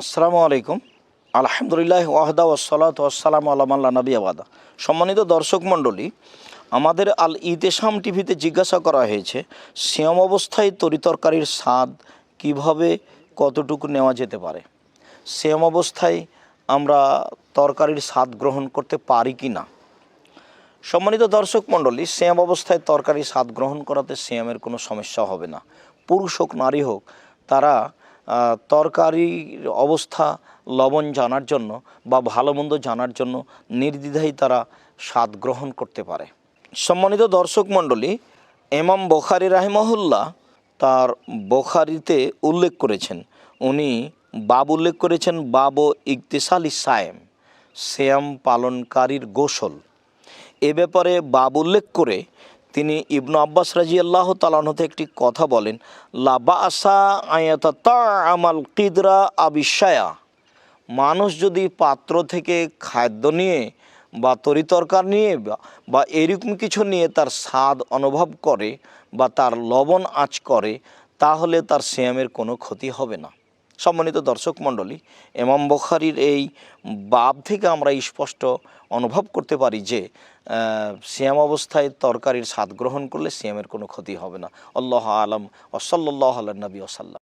আসসালামু আলাইকুম। আলহামদুলিল্লাহ ওয়াহদা ওসালাত ওয়াসালাম আল্লাহ নবী আবাদা সম্মানিত দর্শক মণ্ডলী, আমাদের আল ইতেসাম টিভিতে জিজ্ঞাসা করা হয়েছে শ্যাম অবস্থায় তরিতরকারির স্বাদ কীভাবে কতটুকু নেওয়া যেতে পারে? শ্যাম অবস্থায় আমরা তরকারির স্বাদ গ্রহণ করতে পারি কি না? সম্মানিত দর্শক মণ্ডলী শ্যাম অবস্থায় তরকারি স্বাদ গ্রহণ করাতে শ্যামের কোনো সমস্যা হবে না। পুরুষ হোক, নারী হোক, তারা তরকারির অবস্থা লবণ জানার জন্য বা ভালো মন্দ জানার জন্য নির্দ্বিধায় তারা স্বাদ গ্রহণ করতে পারে। সম্মানিত দর্শক মণ্ডলী এমাম বখারি রাহিমহুল্লাহ তার বখারিতে উল্লেখ করেছেন। উনি বাব উল্লেখ করেছেন, বাব ইকতিসাল সায়েম শ্যাম পালনকারীর গোসল। এ ব্যাপারে বাব উল্লেখ করে তিনি ইবনু আব্বাস রাজি আল্লাহ তালানহতে একটি কথা বলেন লাবা আসা আয়াতা আমাল কিদরা আবিশায়া মানুষ যদি পাত্র থেকে খাদ্য নিয়ে বা তরিতরকার নিয়ে বা এরকম কিছু নিয়ে তার স্বাদ অনুভব করে বা তার লবণ আঁচ করে, তাহলে তার শ্যামের কোনো ক্ষতি হবে না। সম্মানিত দর্শক মণ্ডলী এমাম বখারির এই বাপ থেকে আমরা স্পষ্ট অনুভব করতে পারি যে শ্যাম অবস্থায় তরকারির স্বাদ গ্রহণ করলে শ্যামের কোনো ক্ষতি হবে না। আল্লাহ আলম ওসল্লাহ আল্লাহ নবী ওসাল্লাম